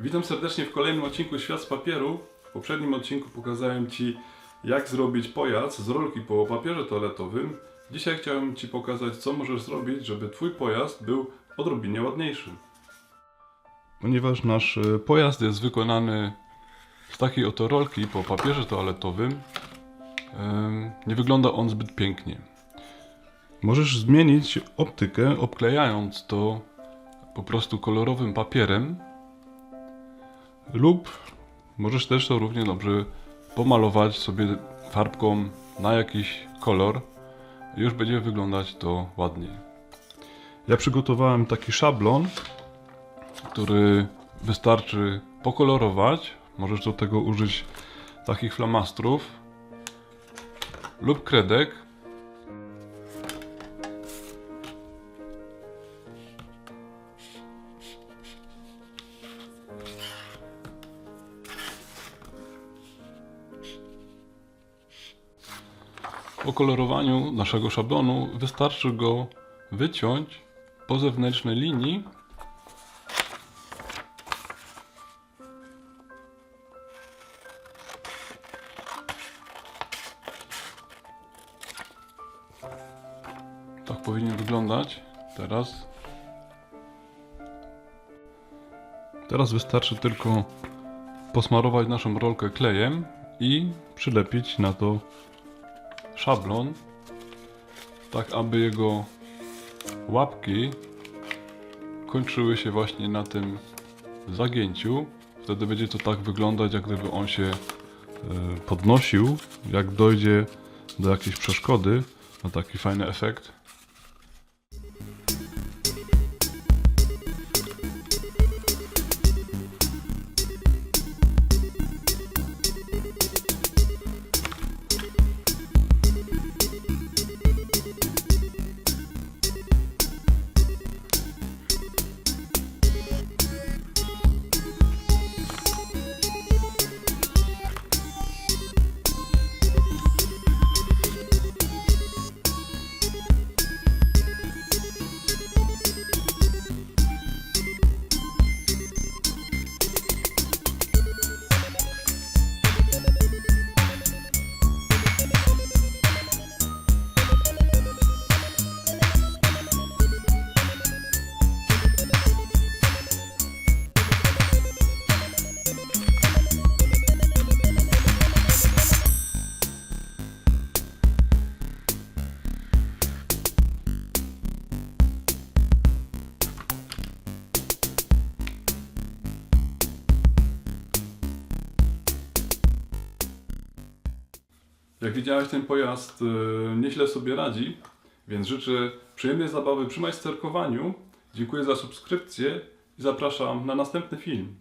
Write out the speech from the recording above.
Witam serdecznie w kolejnym odcinku Świat z papieru. W poprzednim odcinku pokazałem Ci, jak zrobić pojazd z rolki po papierze toaletowym. Dzisiaj chciałem Ci pokazać, co możesz zrobić, żeby Twój pojazd był odrobinie ładniejszy. Ponieważ nasz e, pojazd jest wykonany z takiej oto rolki po papierze toaletowym, nie wygląda on zbyt pięknie. Możesz zmienić optykę, obklejając to po prostu kolorowym papierem, lub możesz też to równie dobrze pomalować sobie farbką na jakiś kolor. Już będzie wyglądać to ładniej. Ja przygotowałem taki szablon, który wystarczy pokolorować. Możesz do tego użyć takich flamastrów lub kredek. Po kolorowaniu naszego szablonu wystarczy go wyciąć po zewnętrznej linii Tak powinien wyglądać teraz. Teraz wystarczy tylko posmarować naszą rolkę klejem i przylepić na to szablon, tak aby jego łapki kończyły się właśnie na tym zagięciu. Wtedy będzie to tak wyglądać, jak gdyby on się e, podnosił, jak dojdzie do jakiejś przeszkody. Ma taki fajny efekt. Jak widziałeś, ten pojazd e, nieźle sobie radzi, więc życzę przyjemnej zabawy przy majsterkowaniu. Dziękuję za subskrypcję i zapraszam na następny film.